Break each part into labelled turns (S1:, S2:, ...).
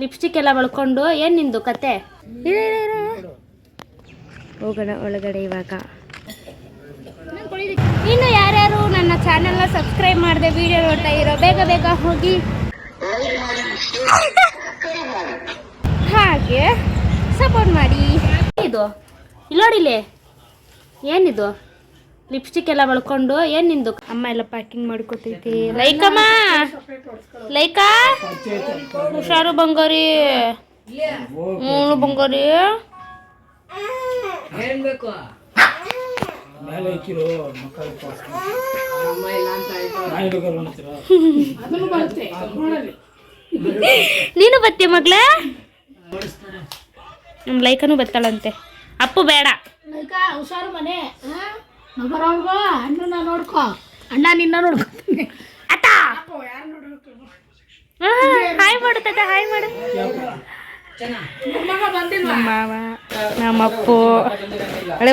S1: Lipstick ಎಲ್ಲ ಬಳ್ಕೊಂಡು ಏನು ನಿಂದು ಕತೆ. ಹೋಗೋಣ ಒಳಗಡೆ ಇವಾಗ. ಇನ್ನು ಯಾರ್ಯಾರು ನನ್ನ ಚಾನೆಲ್ನ ಸಬ್ಸ್ಕ್ರೈಬ್ ಮಾಡಿದೆ ವಿಡಿಯೋ ನೋಡ್ತಾ ಇರೋ ಬೇಗ ಬೇಗ ಹೋಗಿ. ಹಾಗೆ ಸಪೋರ್ಟ್ ಮಾಡಿ. ಇದು? ಇಲ್ಲೋಡಿಲೆ? ಏನಿದು? ಲಿಪ್ಸ್ಟಿಕ್ ಎಲ್ಲ ಬಳ್ಕೊಂಡು ಏನು ನಿಂದು? ಅಮ್ಮ ಎಲ್ಲ ಪ್ಯಾಕಿಂಗ್ ಮಾಡ್ಕೊತೈತಿ. ಲೈಕಮ್ಮ ಲೈಕಾ ಹುಷಾರು ಬಂಗಾರಿ. ಮೂಳು ಬಂಗಾರಿ. ನೀನು ಬತ್ತೆ ಮಗ್ಳ? ನಮ್ಮ ಲೈಕನು ಬತ್ತಾಳಂತೆ. ಅಪ್ಪು ಬೇಡ.
S2: ಹುಷಾರು ಮನೆ. ಅಣ್ಣನ ನೋಡ್ಕೋ. ಅಣ್ಣ ನಿನ್ನ ನೋಡ್ಕೊತೀನಿ
S1: ಅತ್ತ. ಹಾಯ್ ಮಾಡು ತಾತ ಹಾಯ್ ಮಾಡು. ನಮ್ಮ ಮಾವ ನಮ್ಮ ಅಪ್ಪು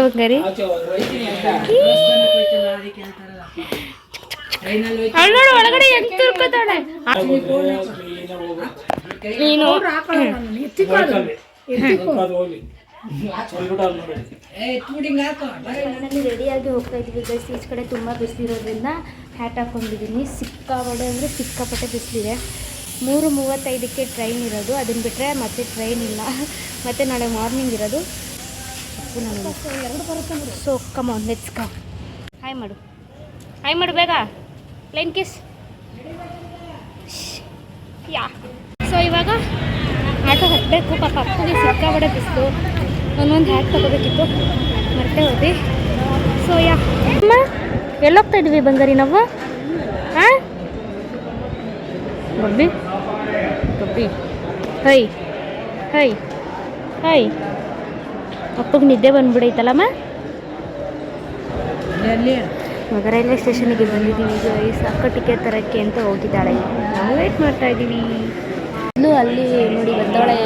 S1: ಬಂಗಾರಿ. ಅವಳು ನೋಡು ಒಳಗಡೆ ಹೆಂಗ್ ತಿರ್ಕೋತಾಳೆ. ನೀನು. ರೆಡಿಯಾಗಿ ಹೋಗ್ತಾ ಇದ್ವಿ ಗೈಸ್ ಈಚ ಕಡೆ ತುಂಬ ಬಿಸಿಲಿರೋದ್ರಿಂದ ಹ್ಯಾಟ್ ಹಾಕೊಂಡಿದ್ದೀನಿ. ಸಿಕ್ಕಾಪಟ್ಟೆ ಅಂದರೆ ಸಿಕ್ಕಾಪಟ್ಟೆ ಬಿಸಿಲಿದೆ ಮೂರು ಮೂವತ್ತೈದಕ್ಕೆ ಟ್ರೈನ್ ಇರೋದು. ಅದನ್ನು ಬಿಟ್ಟರೆ ಮತ್ತೆ ಟ್ರೈನ್ ಇಲ್ಲ. ಮತ್ತು ನಾಳೆ ಮಾರ್ನಿಂಗ್ ಇರೋದು. So come let's come hi ಮಾಡು. ಹಾಯ್ ಮಾಡು ಬೇಗ. ಲೈನ್ ಕಿಸ್ ಯಾ ಸೊ ಇವಾಗ ಆಟೋ ಹತ್ತಬೇಕು ಪಾಪ ಅಪ್ಪಗೆ ಸಿಕ್ಕಾಬಡ ಬಿಸಿಲು. ಒಂದೊಂದು ಹ್ಯಾಕ್ ತಗೋಬೇಕಿತ್ತು. ಮರ್ತೇ ಹೋದೆ. ಸೊ ಯಾ ಅಮ್ಮ ಎಲ್ಲೋಗ್ತಾ ಇದ್ವಿ ಬಂಗಾರಿ ನಾವು? ಹಾಂ ಬಬ್ಬಿ ಬಬ್ಬಿ. Hi hi hi. ಅಪ್ಪಗೆ ನಿದ್ದೆ ಬಂದ್ಬಿಡೈತಲ್ಲಮ್ಮ ಇವಾಗ ರೈಲ್ವೆ ಸ್ಟೇಷನಿಗೆ ಬಂದಿದ್ದೀವಿ. ಈಗ ಸಾಕ ಟಿಕೆಟ್ ತರಕ್ಕೆ ಅಂತ ಹೋಗಿದ್ದಾಳೆ. ನಾವು ವೇಟ್ ಮಾಡ್ತಾ ಇದ್ದೀವಿ. ಇಲ್ಲೂ ಅಲ್ಲಿ ನೋಡಿ ಬಂದವಳೆ.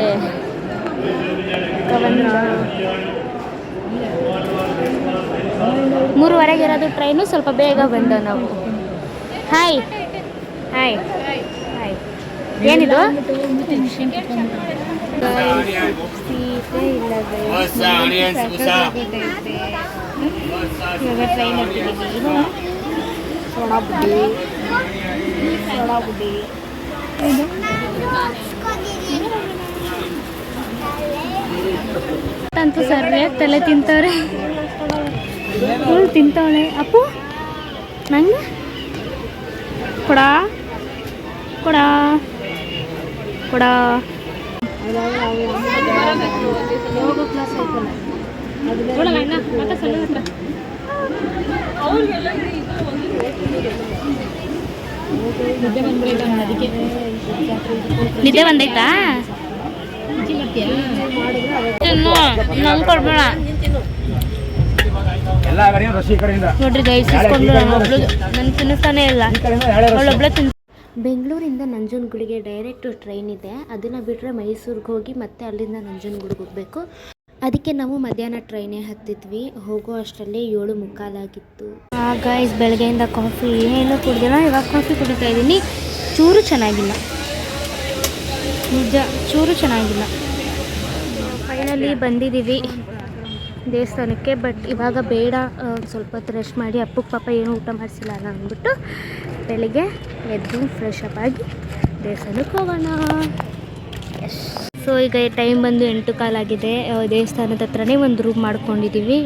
S1: ಮೂರುವರೆಗೆ ಇರೋದು ಟ್ರೈನು ಸ್ವಲ್ಪ ಬೇಗ ಬಂದ ನಾವು. ಹಾಯ್ ಹಾಯ್ ಹಾಯ್ ಏನಿದು. ಇವಾಗ ಟ್ರೈನ್ ಹತ್ತಿದ್ದೀವಿ ಅಂತೂ ಸರ್ವೆ ತಲೆ ತಿಂತವ್ರೆ. ಫುಲ್ ತಿಂತವಳೆ. ಅಪ್ಪು ನಂಗೆ? ಕೊಡ ಕೊಡ ಕೊಡ. ನಿದ್ದೆ ಬಂದೈತಾ? ನಂಗೆ ಕೊಡ್ಬೇಡ. ನೋಡ್ರಿ ಗೈಸ್ ಇಸ್ಕೊಂಡು ನಾನು ಒಬ್ಳು ನನ್ ತಿನ್ನಿಸ್ತಾನೆ ಇಲ್ಲ. ಅವಳೊಬ್ಳೆ ತಿನ್ ಬೆಂಗಳೂರಿಂದ ನಂಜನಗೂಡಿಗೆ ಡೈರೆಕ್ಟ್ ಟ್ರೈನ್ ಇದೆ. ಅದನ್ನ ಬಿಟ್ಟರೆ ಮೈಸೂರಿಗೆ ಹೋಗಿ ಮತ್ತೆ ಅಲ್ಲಿಂದ ನಂಜನಗೂಡಿಗೆ ಹೋಗಬೇಕು. ಅದಕ್ಕೆ ನಾವು ಮಧ್ಯಾಹ್ನ ಟ್ರೈನೇ ಹತ್ತಿದ್ವಿ. ಹೋಗೋ ಅಷ್ಟರಲ್ಲಿ ಏಳು ಮುಕ್ಕಾಲಾಗಿತ್ತು. ಗೈಸ್ ಬೆಳಗ್ಗೆಯಿಂದ ಕಾಫಿ ಏನು ಕುಡ್ದಿಲ್ಲ. ಇವಾಗ ಕಾಫಿ ಕುಡಿತಾ ಇದ್ದೀನಿ. ಚೂರು ಚೆನ್ನಾಗಿಲ್ಲ. ನಿಜ, ಚೂರು ಚೆನ್ನಾಗಿಲ್ಲ. ಫೈನಲಿ ಬಂದಿದ್ದೀವಿ ದೇವಸ್ಥಾನಕ್ಕೆ ಬಟ್ ಇವಾಗ ಬೇಡ ಸ್ವಲ್ಪ ಹೊತ್ತು ರೆಸ್ಟ್ ಮಾಡಿ ಅಪ್ಪಕ್ಕೆ ಪಾಪ ಏನು ಊಟ ಮಾಡಿಸಿಲ್ಲ ಅಲ್ಲ ಅಂದ್ಬಿಟ್ಟು ಬೆಳಿಗ್ಗೆ ಎದ್ದು ಫ್ರೆಶ್ ಅಪ್ ಆಗಿ ದೇವಸ್ಥಾನಕ್ಕೆ ಹೋಗೋಣ. ಸೊ ಈಗ ಟೈಮ್ ಬಂದು ಎಂಟು ಕಾಲಾಗಿದೆ ದೇವಸ್ಥಾನದ ಹತ್ರನೇ ಒಂದು ರೂಮ್ ಮಾಡ್ಕೊಂಡಿದ್ದೀವಿ.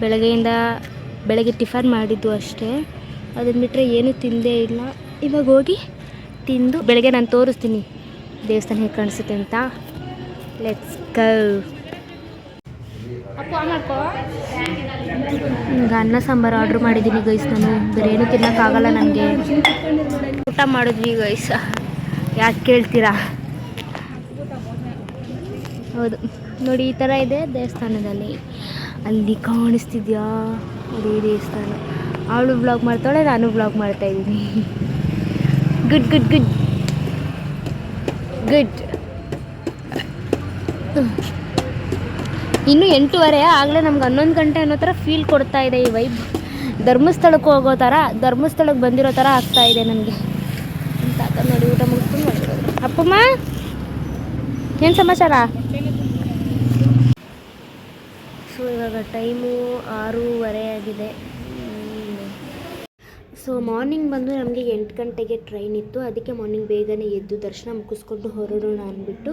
S1: ಬೆಳಗ್ಗೆಯಿಂದ ಬೆಳಗ್ಗೆ ಟಿಫನ್ ಮಾಡಿದ್ದು ಅಷ್ಟೇ. ಅದನ್ನ ಬಿಟ್ಟರೆ ಏನೂ ತಿಂದೇ ಇಲ್ಲ. ಇವಾಗ ಹೋಗಿ ತಿಂದು, ಬೆಳಗ್ಗೆ ನಾನು ತೋರಿಸ್ತೀನಿ. ದೇವಸ್ಥಾನ ಹೇಗೆ ಕಾಣಿಸುತ್ತೆ ಅಂತ? ಲೆಟ್ಸ್ ಈಗ ಅನ್ನ ಸಾಂಬಾರು ಆರ್ಡ್ರ್ ಮಾಡಿದ್ದೀನಿ ಗೈಸ್ ನಾನು. ಬೇರೆ ಏನು ತಿನ್ನೋಕ್ಕಾಗಲ್ಲ ನನಗೆ ಊಟ ಮಾಡಿದ್ವಿ ಗೈಸ್ ಯಾಕೆ ಕೇಳ್ತೀರಾ? ಹೌದು. ನೋಡಿ ಈ ಥರ ಇದೆ ದೇವಸ್ಥಾನದಲ್ಲಿ. ಅಲ್ಲಿ ಕಾಣಿಸ್ತಿದ್ಯಾ? ಅದೇ ದೇವಸ್ಥಾನ. ಅವಳು ಬ್ಲಾಗ್ ಮಾಡ್ತಾಳೆ ನಾನು ಬ್ಲಾಗ್ ಮಾಡ್ತಾ ಇದ್ದೀನಿ. ಗುಡ್ ಗುಡ್ ಗುಡ್ ಗುಡ್ ಇನ್ನು ಎಂಟೂವರೆ, ಆಗಲೇ ನಮ್ಗೆ ಹನ್ನೊಂದು ಗಂಟೆ ಅನ್ನೋ ಥರ ಫೀಲ್ ಕೊಡ್ತಾ ಇದೆ ಈ ವೈಬ್ ಧರ್ಮಸ್ಥಳಕ್ಕೆ ಹೋಗೋ ಥರ, ಧರ್ಮಸ್ಥಳಕ್ಕೆ ಬಂದಿರೋ ಥರ ಆಗ್ತಾ ಇದೆ ನನಗೆ ತಾತ ನೋಡಿ, ಊಟ ಮುಗಿಸ್ಕೊಂಡು ಅಪ್ಪಮ್ಮ, ಏನು ಸಮಾಚಾರ? ಸೊ ಇವಾಗ ಟೈಮು ಆರೂವರೆ ಆಗಿದೆ. ಸೊ ಮಾರ್ನಿಂಗ್ ಬಂದು ನಮಗೆ ಎಂಟು ಗಂಟೆಗೆ ಟ್ರೈನ್ ಇತ್ತು. ಅದಕ್ಕೆ ಮಾರ್ನಿಂಗ್ ಬೇಗನೆ ಎದ್ದು ದರ್ಶನ ಮುಗಿಸ್ಕೊಂಡು ಹೊರಡೋಣ ಅಂದ್ಬಿಟ್ಟು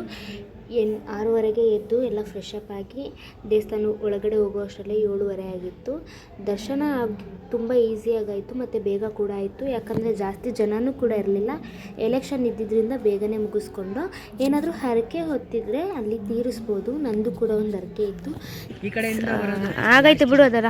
S1: ಎನ್ ಆರೂವರೆಗೆ ಎದ್ದು ಎಲ್ಲ ಫ್ರೆಶ್ ಅಪ್ ಆಗಿ ದೇವಸ್ಥಾನ ಒಳಗಡೆ ಹೋಗೋ ಅಷ್ಟರಲ್ಲೇ ಏಳುವರೆ ಆಗಿತ್ತು. ದರ್ಶನ ತುಂಬ ಈಸಿಯಾಗಾಯಿತು ಮತ್ತು ಬೇಗ ಕೂಡ ಆಯಿತು. ಯಾಕಂದರೆ ಜಾಸ್ತಿ ಜನನೂ ಕೂಡ ಇರಲಿಲ್ಲ. ಎಲೆಕ್ಷನ್ ಇದ್ದಿದ್ದರಿಂದ ಬೇಗನೆ ಮುಗಿಸ್ಕೊಂಡು ಏನಾದರೂ ಹರಕೆ ಹೊತ್ತಿದ್ರೆ ಅಲ್ಲಿ ತೀರಿಸ್ಬೋದು ನಂದು ಕೂಡ ಒಂದು ಹರಕೆ ಇತ್ತು. ಆಗೈತೆ ಬಿಡು ಅದರ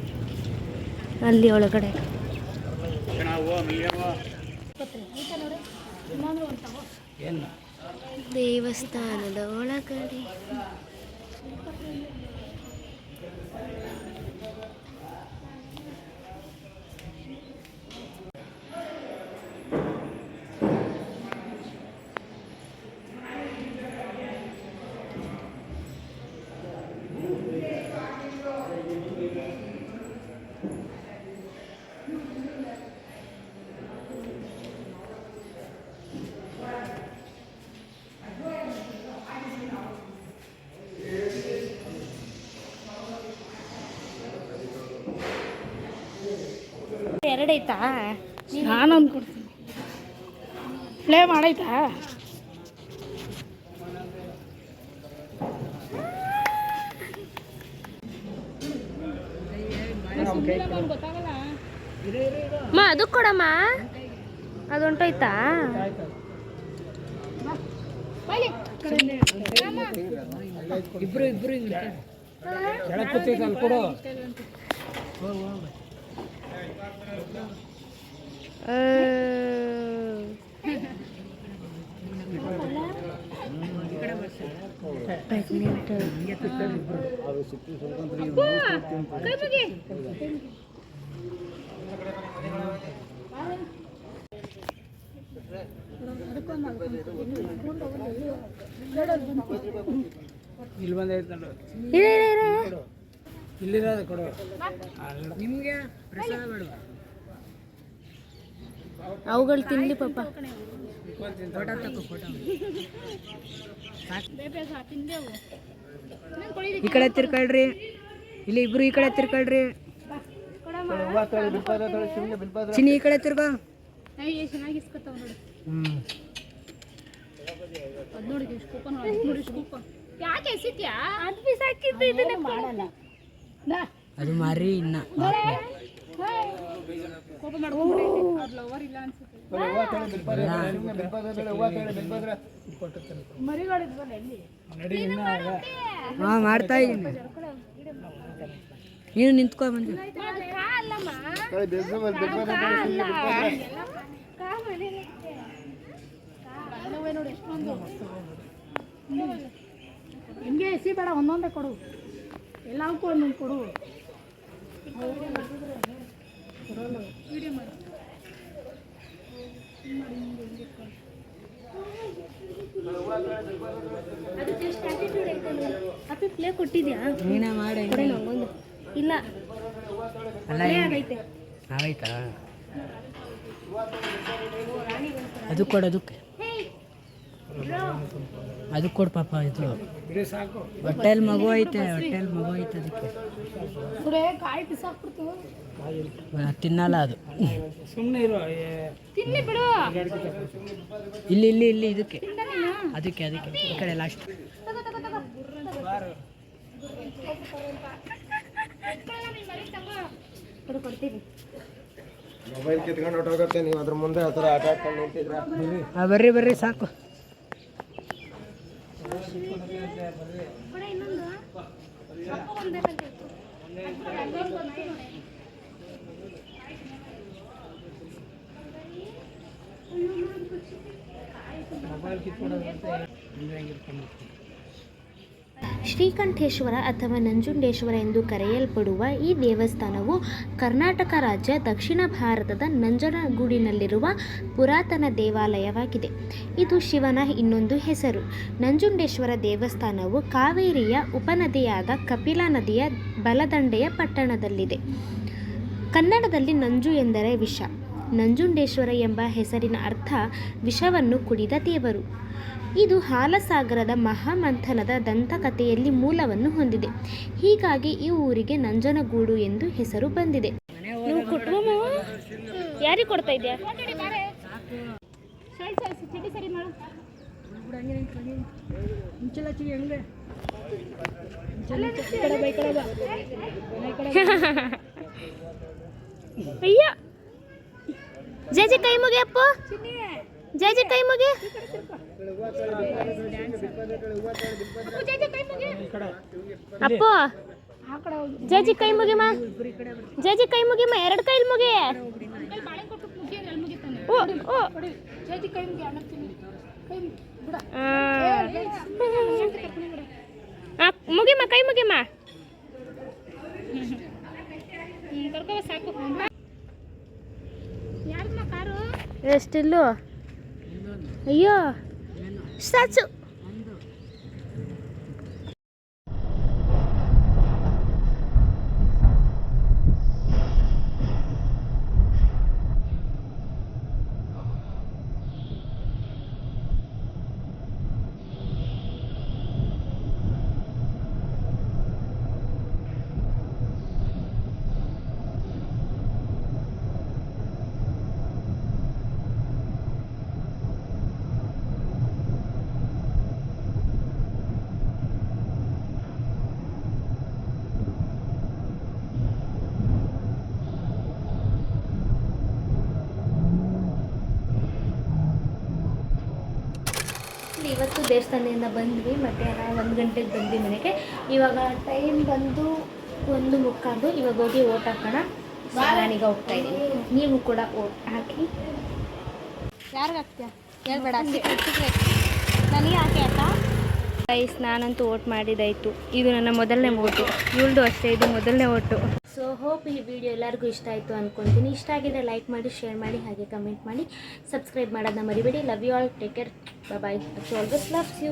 S1: ಅಲ್ಲಿ ಒಳಗಡೆ. ದೇವಸ್ಥಾನದ ಒಳಗಡೆ. ಎರಡೈತಾ
S2: ನಾನು ಅಂದ್ಕೊಡ್ತೀನಿ. ಪ್ಲೇ ಮಾಡೈತಾ?
S1: ಮಾ ಅದು ಕೊಡಮ್ಮ. ಅದು ಹೊಂಟೋಯ್ತಾ
S3: ಇಬ್ರು ಇಬ್ರು ಕೊಡು. ಇಲ್ಲಿ ಬಂದೈತೆ ನೋಡು
S1: ಇರು, ಇರು, ಇರು.
S3: ಇಲ್ಲಿರೋದು ಕೊಡು. ನಿಮಗೆ ಪ್ರಸಾದ ಬೇಡ
S1: ಅವುಗಳು ತಿನ್ಲಿ ಪಾಪ.
S3: ಫೋಟೋ ತಗೋ ಫೋಟೋ. ಈ ಕಡೆ ತಿರ್ಕೊಳ್ರಿ ಇಲ್ಲಿ ಇಬ್ರು ಈ ಕಡೆ ತಿರ್ಕೊಳ್ರಿ ಚಿನ್ನಿ ಈ ಕಡೆ ತಿರ್ಗೋ ಹ್ಮ್.
S2: ಯಾಕೆ ಎಸಿತ್ಯಾ?
S1: ಅದು ಬಿಸಾಕಿದ್ದು ಇದನ್ನೇ
S2: ಮಾಡಲ್ಲ.
S3: ಅದು ಮಾರಿ ಇನ್ನ.
S2: ಕೋಪ ಮಾಡ್ಕೊಂಡ್ಬಿಟ್ಟೈತೆ ಅವ್ರ ಲವರ್ ಇಲ್ಲ? ಅನ್ಸುತ್ತೆ ಮರಿಗಳಿದ್ವಲ್ಲ ಎಲ್ಲಿ
S3: ಹಾ ಮಾಡ್ತಾ ಇದ್ದೀನಿ. ನೀನು ನಿಂತ್ಕೊ ಬಂದು
S2: ಹಿಂಗೆ ಎಸಿ ಬೇಡ ಒಂದೊಂದೇ ಕೊಡು. ಎಲ್ಲವಕ್ಕೂ ಒಂದೊಂದು ಕೊಡು.
S1: ಅಪ್ಪಿ ಪ್ಲೇ ಕೊಟ್ಟಿದ್ಯಾ?
S3: ನೀನೇ ಮಾಡಿ.
S1: ನಂಗೊಂದು ಇಲ್ಲ. ಪ್ಲೇ ಆಗೈತೆ.
S3: ಆಯ್ತಾ ಅದು ಕೊಡು ಅದಕ್ಕೆ. ಅದಕ್ಕೆ ಕೊಡು ಪಾಪ ಇದು. ಹೊಟ್ಟೆಲ್ ಮಗು ಐತೆ ಹೊಟ್ಟೆಲ್ ಮಗು ಐತೆ ಅದಕ್ಕೆ. ತಿನ್ನಲ್ಲ ಅದು.
S4: ಸುಮ್ಮನೆ ಇರು
S2: ತಿನ್ನಿ ಬಿಡು.
S3: ಇಲ್ಲಿ ಇಲ್ಲಿ ಇಲ್ಲಿ ಇದಕ್ಕೆ. ಅದಕ್ಕೆ ಅದಕ್ಕೆ ಈ ಕಡೆ ಲಾಸ್ಟ್
S5: ಮೊಬೈಲ್ ಕಿತ್ಕೊಂಡು ಹೊಟ್ಟೋಗತ್ತೆ ನೀವು ಅದ್ರ ಮುಂದೆ ಆ ಥರ ಆಟ ಆಡ್ಕೊಂಡು ನಿಂತಿದ್ರೆ
S3: ಬರ್ರಿ ಬರ್ರಿ ಸಾಕು.
S1: ಕೊಡ ಇನ್ನೊಂದು. ಅಪ್ಪ ಒಂದೇ ಬೇಕಾಯ್ತು ಶ್ರೀಕಂಠೇಶ್ವರ ಅಥವಾ ನಂಜುಂಡೇಶ್ವರ ಎಂದು ಕರೆಯಲ್ಪಡುವ ಈ ದೇವಸ್ಥಾನವು ಕರ್ನಾಟಕ ರಾಜ್ಯ ದಕ್ಷಿಣ ಭಾರತದ ನಂಜನಗೂಡಿನಲ್ಲಿರುವ ಪುರಾತನ ದೇವಾಲಯವಾಗಿದೆ. ಇದು ಶಿವನ ಇನ್ನೊಂದು ಹೆಸರು. ನಂಜುಂಡೇಶ್ವರ ದೇವಸ್ಥಾನವು ಕಾವೇರಿಯ ಉಪನದಿಯಾದ ಕಪಿಲಾ ನದಿಯ ಬಲದಂಡೆಯ ಪಟ್ಟಣದಲ್ಲಿದೆ. ಕನ್ನಡದಲ್ಲಿ ನಂಜು ಎಂದರೆ ವಿಷ. ನಂಜುಂಡೇಶ್ವರ ಎಂಬ ಹೆಸರಿನ ಅರ್ಥ ವಿಷವನ್ನು ಕುಡಿದ ದೇವರು. ಇದು ಹಾಲಸಾಗರದ ಮಹಾಮಂಥನದ ದಂತಕಥೆಯಲ್ಲಿ ಮೂಲವನ್ನು ಹೊಂದಿದೆ. ಹೀಗಾಗಿ ಈ ಊರಿಗೆ ನಂಜನಗೂಡು ಎಂದು ಹೆಸರು ಬಂದಿದೆ. ಯಾರಿಗೆ ಕೊಡ್ತಾ ಇದೆಯಾ? ಅಯ್ಯ ಜಯ ಜೈ ಕೈ ಮುಗಿ ಅಪ್ಪ. ಜೈ ಜೈ ಕೈ ಮುಗಿ. ಅಪ್ಪು. ಜೈ ಜಿ ಕೈ ಮುಗಿಮ ಜೈ ಜಿ ಕೈ ಮುಗಿಮ ಎರಡು ಕೈಲಿ ಮುಗಿ. ಮುಗಿಮ ಕೈ
S2: ಕೊಟ್ಟು ಮುಗಿಯೋದು
S1: ಎಷ್ಟಿಲ್ಲು ಅಯ್ಯೋ ಸಾಚು ದೇವಸ್ಥಾನದಿಂದ ಬಂದ್ವಿ ಮಧ್ಯಾಹ್ನ ಒಂದು ಗಂಟೆಗೆ ಬಂದ್ವಿ ಮನೆಗೆ. ಇವಾಗ ಟೈಮ್ ಬಂದು ಒಂದು ಮುಕ್ಕಾಲು ಇವಾಗ ಹೋಗಿ ಓಟ್ ಹಾಕೋಣ. ನಾನೀಗ ಹೋಗ್ತಾ ಇದ್ದೀನಿ. ನೀವು ಕೂಡ ಓಟ್ ಹಾಕಿ. ಯಾರಿಗೆ ಹಾಕ್ತೀಯ? ಹೇಳ್ಬೇಡ ನನಗೆ ಹಾಕಿ ಆಯ್ತಾ? ಗೈಸ್ ನಾನಂತೂ ಓಟ್ ಮಾಡಿದಾಯಿತು ಇದು ನನ್ನ ಮೊದಲನೇ ಓಟು ಇವಳದು ಅಷ್ಟೇ ಇದು ಮೊದಲನೇ ಓಟು ಸೊ ಹೋಪ್ ಈ ವಿಡಿಯೋ ಎಲ್ಲರಿಗೂ ಇಷ್ಟ ಆಯಿತು ಅಂದ್ಕೊತೀನಿ ಇಷ್ಟ ಆಗಿದ್ರೆ ಲೈಕ್ ಮಾಡಿ ಶೇರ್ ಮಾಡಿ, ಹಾಗೆ ಕಮೆಂಟ್ ಮಾಡಿ. ಸಬ್ಸ್ಕ್ರೈಬ್ ಮಾಡೋದನ್ನ ಮರಿಬೇಡಿ. Love you all take care bye always loves you